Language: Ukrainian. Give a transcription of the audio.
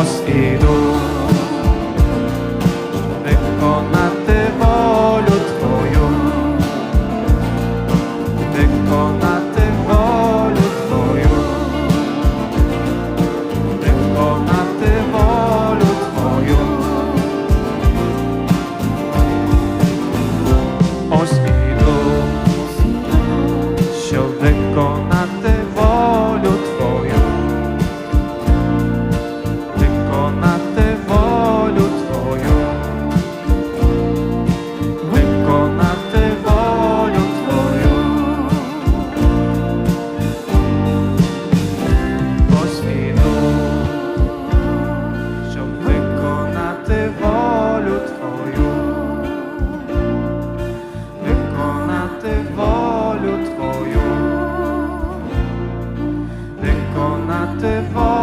ось іду, виконати волю твою, виконати волю твою, виконати волю твою, ось іду, що виконати. te voglio.